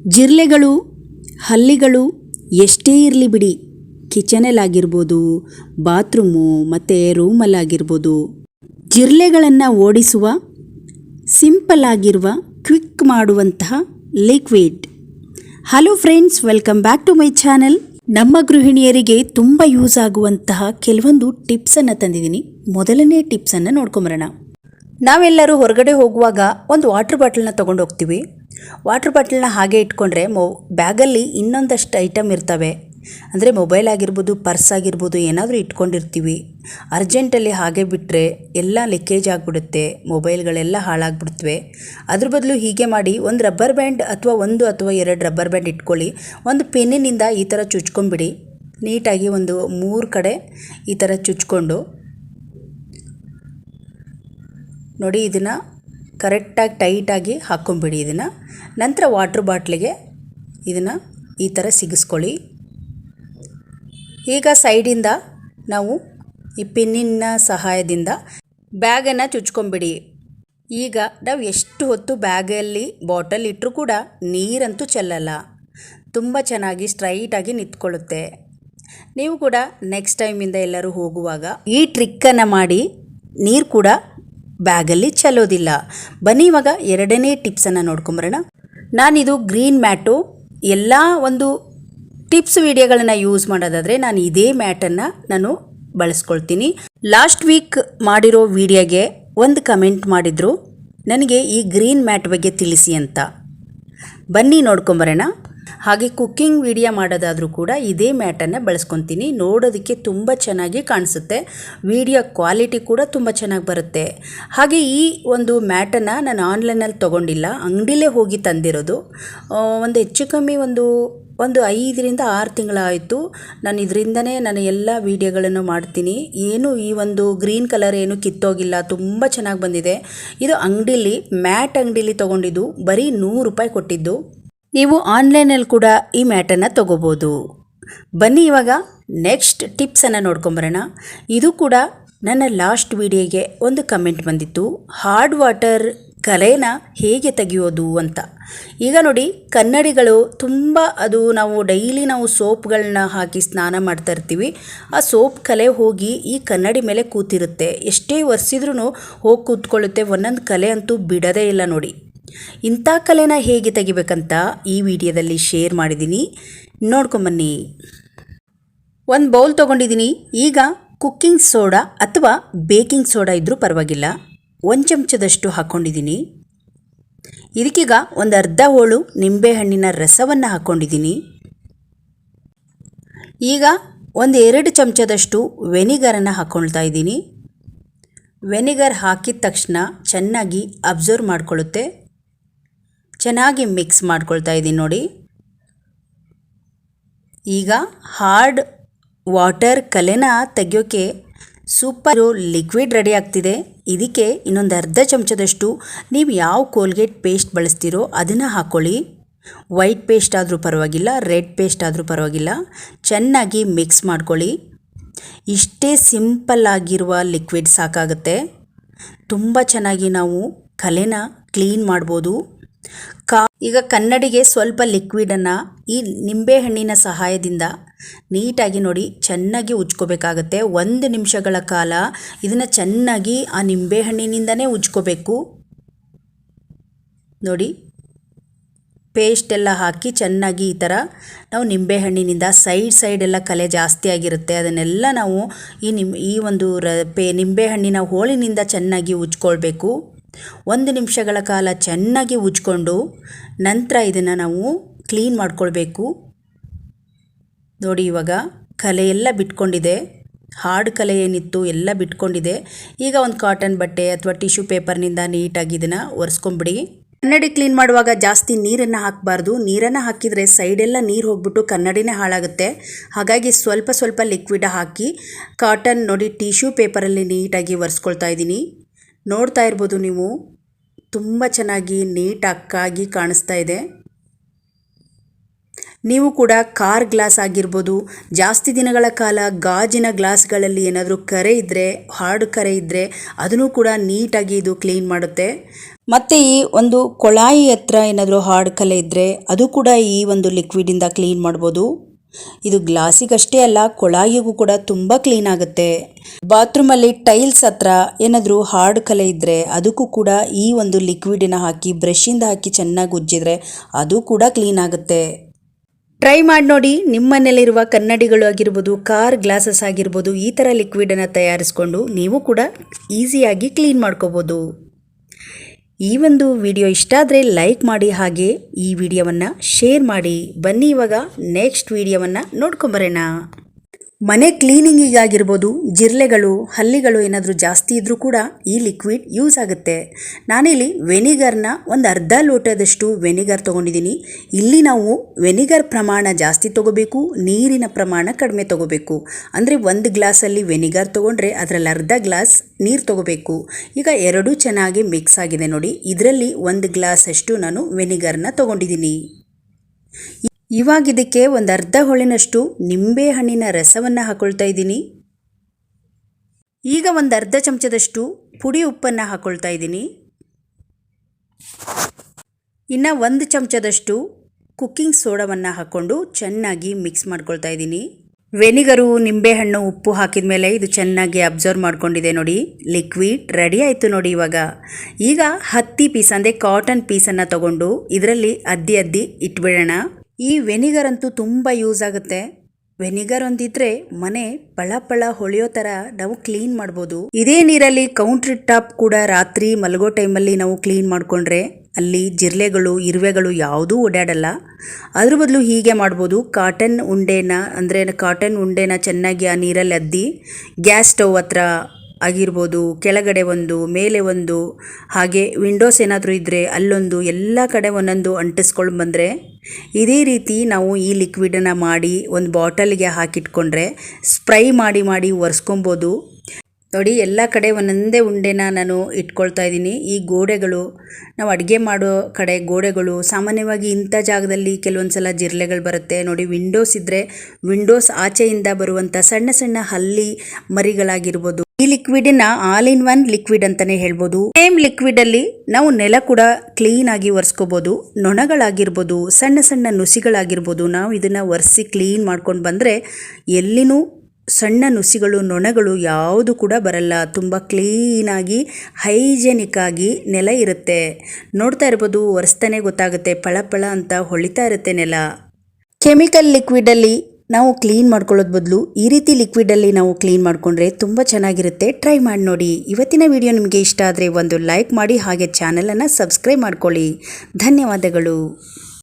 ಜಿರ್ಲೆಗಳು, ಹಲ್ಲಿಗಳು ಎಷ್ಟೇ ಇರಲಿ ಬಿಡಿ ಕಿಚನಲ್ಲಾಗಿರ್ಬೋದು ಬಾತ್ರೂಮು ಮತ್ತು ರೂಮಲ್ಲಾಗಿರ್ಬೋದು. ಜಿರ್ಲೆಗಳನ್ನು ಓಡಿಸುವ ಸಿಂಪಲ್ ಆಗಿರುವ ಕ್ವಿಕ್ ಮಾಡುವಂತಹ liquid. Hello friends welcome back to my channel ನಮ್ಮ ಗೃಹಿಣಿಯರಿಗೆ ತುಂಬ ಯೂಸ್ ಆಗುವಂತಹ ಕೆಲವೊಂದು ಟಿಪ್ಸನ್ನು ತಂದಿದ್ದೀನಿ. ಮೊದಲನೇ ಟಿಪ್ಸನ್ನು ನೋಡ್ಕೊಂಬರೋಣ. ನಾವೆಲ್ಲರೂ ಹೊರಗಡೆ ಹೋಗುವಾಗ ಒಂದು ವಾಟರ್ ಬಾಟಲ್ನ ತೊಗೊಂಡು ಹೋಗ್ತೀವಿ ವಾಟರ್ ಬಾಟಲ್ನ ಹಾಗೆ ಇಟ್ಕೊಂಡ್ರೆ ಮೊ, ಬ್ಯಾಗಲ್ಲಿ ಇನ್ನೊಂದಷ್ಟು ಐಟಮ್ ಇರ್ತವೆ. ಅಂದರೆ ಮೊಬೈಲ್ ಆಗಿರ್ಬೋದು ಪರ್ಸ್ ಆಗಿರ್ಬೋದು, ಏನಾದರೂ ಇಟ್ಕೊಂಡಿರ್ತೀವಿ. ಅರ್ಜೆಂಟಲ್ಲಿ ಹಾಗೆ ಬಿಟ್ಟರೆ ಎಲ್ಲ ಲಿಕೇಜ್ ಆಗಿಬಿಡುತ್ತೆ ಮೊಬೈಲ್ಗಳೆಲ್ಲ ಹಾಳಾಗ್ಬಿಡ್ತವೆ. ಅದ್ರ ಬದಲು ಹೀಗೆ ಮಾಡಿ ಒಂದು ರಬ್ಬರ್ ಬ್ಯಾಂಡ್ ಅಥವಾ ಒಂದು ಅಥವಾ ಎರಡು ರಬ್ಬರ್ ಬ್ಯಾಂಡ್ ಇಟ್ಕೊಳ್ಳಿ. ಒಂದು ಪೆನ್ನಿನಿಂದ ಈ ಥರ ಚುಚ್ಕೊಂಬಿಡಿ ನೀಟಾಗಿ ಒಂದು ಮೂರು ಕಡೆ ಈ ಥರ ಚುಚ್ಕೊಂಡು. ನೋಡಿ, ಇದನ್ನು ಕರೆಕ್ಟಾಗಿ ಟೈಟಾಗಿ ಹಾಕ್ಕೊಂಬಿಡಿ ಇದನ್ನು. ನಂತರ ವಾಟ್ರ್ ಬಾಟ್ಲಿಗೆ ಇದನ್ನು ಈ ಥರ ಸಿಗಿಸ್ಕೊಳ್ಳಿ. ಈಗ ಸೈಡಿಂದ ನಾವು ಈ ಪಿನ್ನಿನ ಸಹಾಯದಿಂದ ಬ್ಯಾಗನ್ನು ಚುಚ್ಕೊಂಬಿಡಿ. ಈಗ ನಾವು ಎಷ್ಟು ಹೊತ್ತು ಬ್ಯಾಗಲ್ಲಿ ಬಾಟಲ್ ಇಟ್ಟರೂ ಕೂಡ ನೀರಂತೂ ಚೆಲ್ಲಲ್ಲ. ತುಂಬ ಚೆನ್ನಾಗಿ ಸ್ಟ್ರೈಟಾಗಿ ನಿಂತ್ಕೊಳ್ಳುತ್ತೆ. ನೀವು ಕೂಡ ನೆಕ್ಸ್ಟ್ ಟೈಮಿಂದ ಎಲ್ಲರೂ ಹೋಗುವಾಗ ಈ ಟ್ರಿಕ್ಕನ್ನು ಮಾಡಿ ನೀರು ಕೂಡ ಬ್ಯಾಗಲ್ಲಿ ಚೆಲ್ಲೋದಿಲ್ಲ ಬನ್ನಿ ಇವಾಗ ಎರಡನೇ ಟಿಪ್ಸನ್ನು ನೋಡ್ಕೊಂಬರೋಣ. ನಾನಿದು ಗ್ರೀನ್ ಮ್ಯಾಟು. ಎಲ್ಲ ಒಂದು ಟಿಪ್ಸ್ ವಿಡಿಯೋಗಳನ್ನು ಯೂಸ್ ಮಾಡೋದಾದರೆ ನಾನು ಇದೇ ಮ್ಯಾಟನ್ನು ನಾನು ಬಳಸ್ಕೊಳ್ತೀನಿ. ಲಾಸ್ಟ್ ವೀಕ್ ಮಾಡಿರೋ ವಿಡಿಯೋಗೆ ಒಂದು ಕಮೆಂಟ್ ಮಾಡಿದರು. ನನಗೆ ಈ ಗ್ರೀನ್ ಮ್ಯಾಟ್ ಬಗ್ಗೆ ತಿಳಿಸಿ ಅಂತ. ಬನ್ನಿ ನೋಡ್ಕೊಂಬರೋಣ. ಹಾಗೆ ಕುಕ್ಕಿಂಗ್ ವಿಡಿಯೋ ಮಾಡೋದಾದರೂ ಕೂಡ ಇದೇ ಮ್ಯಾಟನ್ನು ಬಳಸ್ಕೊತೀನಿ. ನೋಡೋದಕ್ಕೆ ತುಂಬ ಚೆನ್ನಾಗಿ ಕಾಣಿಸುತ್ತೆ. ವಿಡಿಯೋ ಕ್ವಾಲಿಟಿ ಕೂಡ ತುಂಬ ಚೆನ್ನಾಗಿ ಬರುತ್ತೆ. ಹಾಗೆ ಈ ಒಂದು ಮ್ಯಾಟನ್ನು ನಾನು ಆನ್ಲೈನಲ್ಲಿ ತೊಗೊಂಡಿಲ್ಲ. ಅಂಗಡಿಲೇ ಹೋಗಿ ತಂದಿರೋದು. ಒಂದು ಹೆಚ್ಚು ಕಮ್ಮಿ ಒಂದು ಒಂದು ಐದರಿಂದ ಆರು ತಿಂಗಳಾಯಿತು. ನಾನು ಇದರಿಂದನೇ ನಾನು ಎಲ್ಲ ವೀಡಿಯೋಗಳನ್ನು ಮಾಡ್ತೀನಿ. ಏನು ಈ ಒಂದು ಗ್ರೀನ್ ಕಲರ್ ಏನು ಕಿತ್ತೋಗಿಲ್ಲ. ತುಂಬ ಚೆನ್ನಾಗಿ ಬಂದಿದೆ. ಇದು ಅಂಗಡಿಲಿ, ಮ್ಯಾಟ್ ಅಂಗಡೀಲಿ ತೊಗೊಂಡಿದ್ದು ಬರೀ ನೂರು ರೂಪಾಯಿ ಕೊಟ್ಟಿದ್ದು. ನೀವು ಆನ್ಲೈನಲ್ಲಿ ಕೂಡ ಈ ಮ್ಯಾಟನ್ನು ತೊಗೋಬೋದು. ಬನ್ನಿ ಇವಾಗ ನೆಕ್ಸ್ಟ್ ಟಿಪ್ಸನ್ನು ನೋಡ್ಕೊಂಬರೋಣ. ಇದು ಕೂಡ ನನ್ನ ಲಾಸ್ಟ್ ವಿಡಿಯೋಗೆ ಒಂದು ಕಮೆಂಟ್ ಬಂದಿತ್ತು. ಹಾರ್ಡ್ ವಾಟರ್ ಕಲೆನ ಹೇಗೆ ತೆಗೆಯೋದು ಅಂತ. ಈಗ ನೋಡಿ, ಕನ್ನಡಿಗಳು ತುಂಬ ಅದು ನಾವು ಡೈಲಿ ನಾವು ಸೋಪ್ಗಳನ್ನ ಹಾಕಿ ಸ್ನಾನ ಮಾಡ್ತಾ ಇರ್ತೀವಿ. ಆ ಸೋಪ್ ಕಲೆ ಹೋಗಿ ಈ ಕನ್ನಡಿ ಮೇಲೆ ಕೂತಿರುತ್ತೆ. ಎಷ್ಟೇ ಒರೆಸಿದ್ರೂ ಹೋಗಿ ಕೂತ್ಕೊಳ್ಳುತ್ತೆ. ಒಂದೊಂದು ಕಲೆ ಅಂತೂ ಬಿಡೋದೇ ಇಲ್ಲ ನೋಡಿ. ಇಂಥ ಕಲೆನ ಹೇಗೆ ತೆಗಿಬೇಕಂತ ಈ ವಿಡಿಯೋದಲ್ಲಿ ಶೇರ್ ಮಾಡಿದ್ದೀನಿ. ನೋಡ್ಕೊಂಬನ್ನಿ ಒಂದು ಬೌಲ್ ತೊಗೊಂಡಿದ್ದೀನಿ. ಈಗ ಕುಕ್ಕಿಂಗ್ ಸೋಡಾ ಅಥವಾ ಬೇಕಿಂಗ್ ಸೋಡಾ ಇದ್ದರೂ ಪರವಾಗಿಲ್ಲ. ಒಂದು ಚಮಚದಷ್ಟು ಹಾಕ್ಕೊಂಡಿದ್ದೀನಿ ಇದಕ್ಕೀಗ ಒಂದು ಅರ್ಧ ಹೋಳು ನಿಂಬೆಹಣ್ಣಿನ ರಸವನ್ನು ಹಾಕ್ಕೊಂಡಿದ್ದೀನಿ ಈಗ ಒಂದು ಎರಡು ಚಮಚದಷ್ಟು ವೆನಿಗರನ್ನು ಹಾಕ್ಕೊಳ್ತಾ ಇದ್ದೀನಿ. ವೆನಿಗರ್ ಹಾಕಿದ ತಕ್ಷಣ ಚೆನ್ನಾಗಿ ಅಬ್ಸರ್ವ್ ಮಾಡ್ಕೊಳ್ಳುತ್ತೆ. ಚೆನ್ನಾಗಿ ಮಿಕ್ಸ್ ಮಾಡ್ಕೊಳ್ತಾ ಇದ್ದೀನಿ ನೋಡಿ. ಈಗ ಹಾರ್ಡ್ ವಾಟರ್ ಕಲೆನ ತೆಗೆಯೋಕ್ಕೆ ಸೂಪರು ಲಿಕ್ವಿಡ್ ರೆಡಿ ಆಗ್ತಿದೆ. ಇದಕ್ಕೆ ಇನ್ನೊಂದು ಅರ್ಧ ಚಮಚದಷ್ಟು ನೀವು ಯಾವ ಕೋಲ್ಗೇಟ್ ಪೇಸ್ಟ್ ಬಳಸ್ತೀರೋ ಅದನ್ನು ಹಾಕ್ಕೊಳ್ಳಿ ವೈಟ್ ಪೇಸ್ಟ್ ಆದರೂ ಪರವಾಗಿಲ್ಲ ರೆಡ್ ಪೇಸ್ಟ್ ಆದರೂ ಪರವಾಗಿಲ್ಲ. ಚೆನ್ನಾಗಿ ಮಿಕ್ಸ್ ಮಾಡ್ಕೊಳ್ಳಿ. ಇಷ್ಟೇ ಸಿಂಪಲ್ ಆಗಿರುವ ಲಿಕ್ವಿಡ್ ಸಾಕಾಗುತ್ತೆ. ತುಂಬ ಚೆನ್ನಾಗಿ ನಾವು ಕಲೆನ ಕ್ಲೀನ್ ಮಾಡ್ಬೋದು. ಕಾ ಈಗ ಕನ್ನಡಿಗೆ ಸ್ವಲ್ಪ ಲಿಕ್ವಿಡನ್ನು ಈ ನಿಂಬೆಹಣ್ಣಿನ ಸಹಾಯದಿಂದ ನೀಟಾಗಿ ನೋಡಿ ಚೆನ್ನಾಗಿ ಉಜ್ಕೋಬೇಕಾಗತ್ತೆ. ಒಂದು ನಿಮಿಷಗಳ ಕಾಲ ಇದನ್ನು ಚೆನ್ನಾಗಿ ಆ ನಿಂಬೆಹಣ್ಣಿನಿಂದನೇ ಉಜ್ಕೋಬೇಕು. ನೋಡಿ ಪೇಸ್ಟ್ ಎಲ್ಲ ಹಾಕಿ ಚೆನ್ನಾಗಿ ಈ ಥರ ನಾವು ನಿಂಬೆಹಣ್ಣಿನಿಂದ ಸೈಡ್ ಸೈಡ್ ಎಲ್ಲ ಕಲೆ ಜಾಸ್ತಿ ಆಗಿರುತ್ತೆ. ಅದನ್ನೆಲ್ಲ ನಾವು ಈ ನಿಮ್ ಈ ಒಂದು ರ ಪೇ ನಿಂಬೆಹಣ್ಣಿನ ಹೋಳಿನಿಂದ ಚೆನ್ನಾಗಿ ಉಜ್ಕೊಳ್ಬೇಕು. ಒಂದು ನಿಮಿಷಗಳ ಕಾಲ ಚೆನ್ನಾಗಿ ಉಜ್ಕೊಂಡು ನಂತರ ಇದನ್ನು ನಾವು ಕ್ಲೀನ್ ಮಾಡ್ಕೊಳ್ಬೇಕು. ನೋಡಿ ಇವಾಗ ಕಲೆ ಎಲ್ಲ ಬಿಟ್ಕೊಂಡಿದೆ. ಹಾರ್ಡ್ ಕಲೆ ಏನಿತ್ತು ಎಲ್ಲ ಬಿಟ್ಕೊಂಡಿದೆ. ಈಗ ಒಂದು ಕಾಟನ್ ಬಟ್ಟೆ ಅಥವಾ ಟಿಶ್ಯೂ ಪೇಪರ್ನಿಂದ ನೀಟಾಗಿ ಇದನ್ನು ಒರೆಸ್ಕೊಂಬಿಡಿ. ಕನ್ನಡಿ ಕ್ಲೀನ್ ಮಾಡುವಾಗ ಜಾಸ್ತಿ ನೀರನ್ನು ಹಾಕಬಾರ್ದು. ನೀರನ್ನು ಹಾಕಿದರೆ ಸೈಡೆಲ್ಲ ನೀರು ಹೋಗ್ಬಿಟ್ಟು ಕನ್ನಡಿನೇ ಹಾಳಾಗುತ್ತೆ. ಹಾಗಾಗಿ ಸ್ವಲ್ಪ ಸ್ವಲ್ಪ ಲಿಕ್ವಿಡ್ ಹಾಕಿ ಕಾಟನ್ ನೋಡಿ ಟಿಶ್ಯೂ ಪೇಪರಲ್ಲಿ ನೀಟಾಗಿ ಒರೆಸ್ಕೊಳ್ತಾ ಇದ್ದೀನಿ. ನೋಡ್ತಾ ಇರ್ಬೋದು ನೀವು. ತುಂಬ ಚೆನ್ನಾಗಿ ನೀಟ್ ಅಕ್ಕಾಗಿ ಕಾಣಿಸ್ತಾ ಇದೆ. ನೀವು ಕೂಡ ಕಾರ್ ಗ್ಲಾಸ್ ಆಗಿರ್ಬೋದು, ಜಾಸ್ತಿ ದಿನಗಳ ಕಾಲ ಗಾಜಿನ ಗ್ಲಾಸ್ಗಳಲ್ಲಿ ಏನಾದರೂ ಕರೆ ಇದ್ದರೆ ಹಾರ್ಡ್ ಕರೆ ಇದ್ದರೆ ಅದನ್ನು ಕೂಡ ನೀಟಾಗಿ ಇದು ಕ್ಲೀನ್ ಮಾಡುತ್ತೆ. ಮತ್ತು ಈ ಒಂದು ಕೊಳಾಯಿ ಹತ್ರ ಏನಾದರೂ ಹಾರ್ಡ್ ಕಲೆ ಇದ್ದರೆ ಅದು ಕೂಡ ಈ ಒಂದು ಲಿಕ್ವಿಡಿಂದ ಕ್ಲೀನ್ ಮಾಡ್ಬೋದು. ಇದು ಗ್ಲಾಸಿಗಷ್ಟೇ ಅಲ್ಲ, ಕೊಳಾಯಿಗೂ ಕೂಡ ತುಂಬ ಕ್ಲೀನ್ ಆಗುತ್ತೆ. ಬಾತ್ರೂಮಲ್ಲಿ ಟೈಲ್ಸ್ ಹತ್ರ ಏನಾದರೂ ಹಾರ್ಡ್ ಕಲೆ ಇದ್ದರೆ ಅದಕ್ಕೂ ಕೂಡ ಈ ಒಂದು ಲಿಕ್ವಿಡನ್ನು ಹಾಕಿ ಬ್ರಷಿಂದ ಹಾಕಿ ಚೆನ್ನಾಗಿ ಉಜ್ಜಿದ್ರೆ ಅದು ಕೂಡ ಕ್ಲೀನ್ ಆಗುತ್ತೆ. ಟ್ರೈ ಮಾಡಿ ನೋಡಿ ನಿಮ್ಮ ಮನೆಯಲ್ಲಿರುವ ಕನ್ನಡಿಗಳು ಆಗಿರ್ಬೋದು, ಕಾರ್ ಗ್ಲಾಸಸ್ ಆಗಿರ್ಬೋದು, ಈ ಥರ ಲಿಕ್ವಿಡನ್ನು ತಯಾರಿಸ್ಕೊಂಡು ನೀವು ಕೂಡ ಈಸಿಯಾಗಿ ಕ್ಲೀನ್ ಮಾಡ್ಕೋಬೋದು. ಈ ಒಂದು ವಿಡಿಯೋ ಇಷ್ಟ ಆದರೆ ಲೈಕ್ ಮಾಡಿ ಹಾಗೆ ಈ ವಿಡಿಯೋವನ್ನು ಶೇರ್ ಮಾಡಿ. ಬನ್ನಿ ಇವಾಗ ನೆಕ್ಸ್ಟ್ ವಿಡಿಯೋವನ್ನು ನೋಡ್ಕೊಂಬರೋಣ. ಮನೆ ಕ್ಲೀನಿಂಗಿಗಾಗಿರ್ಬೋದು, ಜಿರ್ಲೆಗಳು, ಹಲ್ಲಿಗಳು ಏನಾದರೂ ಜಾಸ್ತಿ ಇದ್ದರೂ ಕೂಡ ಈ ಲಿಕ್ವಿಡ್ ಯೂಸ್ ಆಗುತ್ತೆ. ನಾನಿಲ್ಲಿ ವೆನಿಗರ್ನ ಒಂದು ಅರ್ಧ ಲೋಟದಷ್ಟು ವೆನಿಗರ್ ತೊಗೊಂಡಿದ್ದೀನಿ. ಇಲ್ಲಿ ನಾವು ವೆನಿಗರ್ ಪ್ರಮಾಣ ಜಾಸ್ತಿ ತೊಗೋಬೇಕು, ನೀರಿನ ಪ್ರಮಾಣ ಕಡಿಮೆ ತೊಗೋಬೇಕು. ಅಂದರೆ ಒಂದು ಗ್ಲಾಸಲ್ಲಿ ವೆನಿಗರ್ ತೊಗೊಂಡ್ರೆ ಅದರಲ್ಲಿ ಅರ್ಧ ಗ್ಲಾಸ್ ನೀರು ತೊಗೋಬೇಕು. ಈಗ ಎರಡೂ ಚೆನ್ನಾಗಿ ಮಿಕ್ಸ್ ಆಗಿದೆ ನೋಡಿ, ಇದರಲ್ಲಿ ಒಂದು ಗ್ಲಾಸಷ್ಟು ನಾನು ವೆನಿಗರ್ನ ತೊಗೊಂಡಿದ್ದೀನಿ. ಇವಾಗ ಇದಕ್ಕೆ ಒಂದು ಅರ್ಧ ಹೊಳಿನಷ್ಟು ನಿಂಬೆ ಹಣ್ಣಿನ ರಸವನ್ನು ಹಾಕೊಳ್ತಾ ಇದ್ದೀನಿ. ಈಗ ಒಂದು ಅರ್ಧ ಚಮಚದಷ್ಟು ಪುಡಿ ಉಪ್ಪನ್ನು ಹಾಕ್ಕೊಳ್ತಾ ಇದ್ದೀನಿ. ಇನ್ನು ಒಂದು ಚಮಚದಷ್ಟು ಕುಕ್ಕಿಂಗ್ ಸೋಡವನ್ನು ಹಾಕ್ಕೊಂಡು ಚೆನ್ನಾಗಿ ಮಿಕ್ಸ್ ಮಾಡ್ಕೊಳ್ತಾ ಇದ್ದೀನಿ. ವೆನಿಗರು ನಿಂಬೆಹಣ್ಣು ಉಪ್ಪು ಹಾಕಿದ ಮೇಲೆ ಇದು ಚೆನ್ನಾಗಿ ಅಬ್ಸರ್ವ್ ಮಾಡ್ಕೊಂಡಿದೆ ನೋಡಿ. ಲಿಕ್ವಿಡ್ ರೆಡಿ ಆಯಿತು ನೋಡಿ ಇವಾಗ. ಈಗ ಹತ್ತಿ ಪೀಸ್ ಅಂದರೆ ಕಾಟನ್ ಪೀಸನ್ನು ತಗೊಂಡು ಇದರಲ್ಲಿ ಅದ್ದಿ ಅದ್ದಿ ಇಟ್ಬಿಡೋಣ. ಈ ವೆನಿಗರ್ ಅಂತೂ ತುಂಬ ಯೂಸ್ ಆಗುತ್ತೆ. ವೆನಿಗರ್ ಒಂದಿದ್ರೆ ಮನೆ ಪಳ ಪಳ ಹೊಳೆಯೋ ಥರ ನಾವು ಕ್ಲೀನ್ ಮಾಡ್ಬೋದು. ಇದೇ ನೀರಲ್ಲಿ ಕೌಂಟ್ರಿ ಟಾಪ್ ಕೂಡ ರಾತ್ರಿ ಮಲಗೋ ಟೈಮಲ್ಲಿ ನಾವು ಕ್ಲೀನ್ ಮಾಡ್ಕೊಂಡ್ರೆ ಅಲ್ಲಿ ಜಿರ್ಲೆಗಳು ಇರುವೆಗಳು ಯಾವುದೂ ಓಡಾಡಲ್ಲ. ಅದ್ರ ಬದಲು ಹೀಗೆ ಮಾಡ್ಬೋದು. ಕಾಟನ್ ಉಂಡೆನ, ಅಂದರೆ ಕಾಟನ್ ಉಂಡೆನ ಚೆನ್ನಾಗಿ ಆ ನೀರಲ್ಲಿ ಅದ್ದಿ ಗ್ಯಾಸ್ ಸ್ಟವ್ ಹತ್ರ ಆಗಿರ್ಬೋದು, ಕೆಳಗಡೆ ಒಂದು, ಮೇಲೆ ಒಂದು, ಹಾಗೆ ವಿಂಡೋಸ್ ಏನಾದರೂ ಇದ್ದರೆ ಅಲ್ಲೊಂದು, ಎಲ್ಲ ಕಡೆ ಒಂದೊಂದು ಅಂಟಿಸ್ಕೊಂಡು ಬಂದರೆ, ಇದೇ ರೀತಿ ನಾವು ಈ ಲಿಕ್ವಿಡನ್ನು ಮಾಡಿ ಒಂದು ಬಾಟಲ್ಗೆ ಹಾಕಿಟ್ಕೊಂಡ್ರೆ ಸ್ಪ್ರೈ ಮಾಡಿ ಮಾಡಿ ಒರೆಸ್ಕೊಬೋದು. ನೋಡಿ, ಎಲ್ಲ ಕಡೆ ಒಂದೊಂದೇ ಉಂಡೆನ ನಾನು ಇಟ್ಕೊಳ್ತಾ ಇದ್ದೀನಿ. ಈ ಗೋಡೆಗಳು, ನಾವು ಅಡುಗೆ ಮಾಡೋ ಕಡೆ ಗೋಡೆಗಳು, ಸಾಮಾನ್ಯವಾಗಿ ಇಂಥ ಜಾಗದಲ್ಲಿ ಕೆಲವೊಂದು ಸಲ ಜಿರಳೆಗಳು ಬರುತ್ತೆ. ನೋಡಿ, ವಿಂಡೋಸ್ ಇದ್ದರೆ ವಿಂಡೋಸ್ ಆಚೆಯಿಂದ ಬರುವಂಥ ಸಣ್ಣ ಸಣ್ಣ ಹಲ್ಲಿ ಮರಿಗಳಾಗಿರ್ಬೋದು. ಈ ಲಿಕ್ವಿಡಿನ ಆಲ್ ಇನ್ ಒನ್ ಲಿಕ್ವಿಡ್ ಅಂತಾನೆ ಹೇಳ್ಬೋದು. ಸೇಮ್ ಲಿಕ್ವಿಡ್ ಅಲ್ಲಿ ನಾವು ನೆಲ ಕೂಡ ಕ್ಲೀನ್ ಆಗಿ ನೊಣಗಳಾಗಿರ್ಬೋದು, ಸಣ್ಣ ಸಣ್ಣ ನುಸಿಗಳಾಗಿರ್ಬೋದು. ನಾವು ಇದನ್ನ ಒರೆಸಿ ಕ್ಲೀನ್ ಮಾಡ್ಕೊಂಡು ಬಂದರೆ ಎಲ್ಲಿನೂ ಸಣ್ಣ ನುಸಿಗಳು, ನೊಣಗಳು ಯಾವುದು ಕೂಡ ಬರಲ್ಲ. ತುಂಬ ಕ್ಲೀನಾಗಿ, ಹೈಜೆನಿಕ್ ಆಗಿ ನೆಲ ಇರುತ್ತೆ. ನೋಡ್ತಾ ಇರ್ಬೋದು ಒರೆಸ್ತಾನೆ ಗೊತ್ತಾಗುತ್ತೆ, ಪಳಪಳ ಪಳ ಅಂತ ಹೊಳಿತಾ ಇರುತ್ತೆ ನೆಲ. ಕೆಮಿಕಲ್ ಲಿಕ್ವಿಡಲ್ಲಿ ನಾವು ಕ್ಲೀನ್ ಮಾಡ್ಕೊಳ್ಳೋದು ಬದಲು ಈ ರೀತಿ ಲಿಕ್ವಿಡಲ್ಲಿ ನಾವು ಕ್ಲೀನ್ ಮಾಡಿಕೊಂಡ್ರೆ ತುಂಬ ಚೆನ್ನಾಗಿರುತ್ತೆ. ಟ್ರೈ ಮಾಡಿ ನೋಡಿ. ಇವತ್ತಿನ ವಿಡಿಯೋ ನಿಮಗೆ ಇಷ್ಟ ಆದರೆ ಒಂದು ಲೈಕ್ ಮಾಡಿ, ಹಾಗೆ ಚಾನಲನ್ನು ಸಬ್ಸ್ಕ್ರೈಬ್ ಮಾಡ್ಕೊಳ್ಳಿ. ಧನ್ಯವಾದಗಳು.